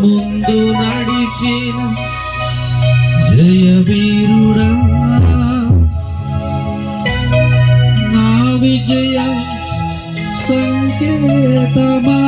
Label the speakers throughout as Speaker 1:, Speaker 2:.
Speaker 1: ముందు నడిచిన జయవీరుడా నా విజయ సంకేతమా?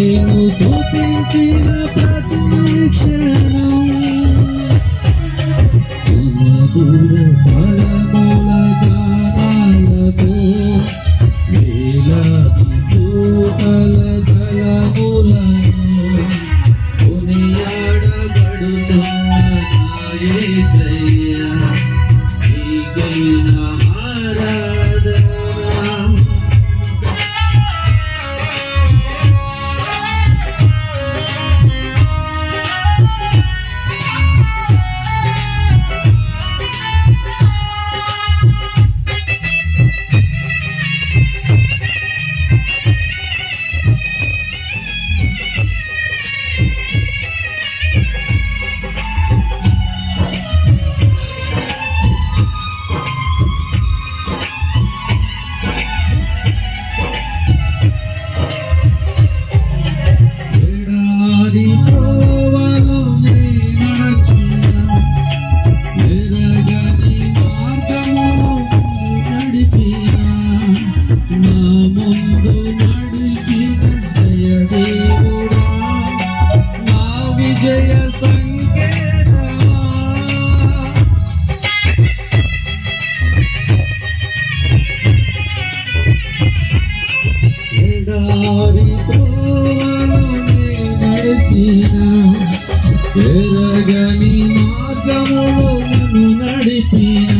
Speaker 1: నీవు చూపించిన ప్రతి క్షణం. సుమధుర ఫలములతో தடுப்பீரா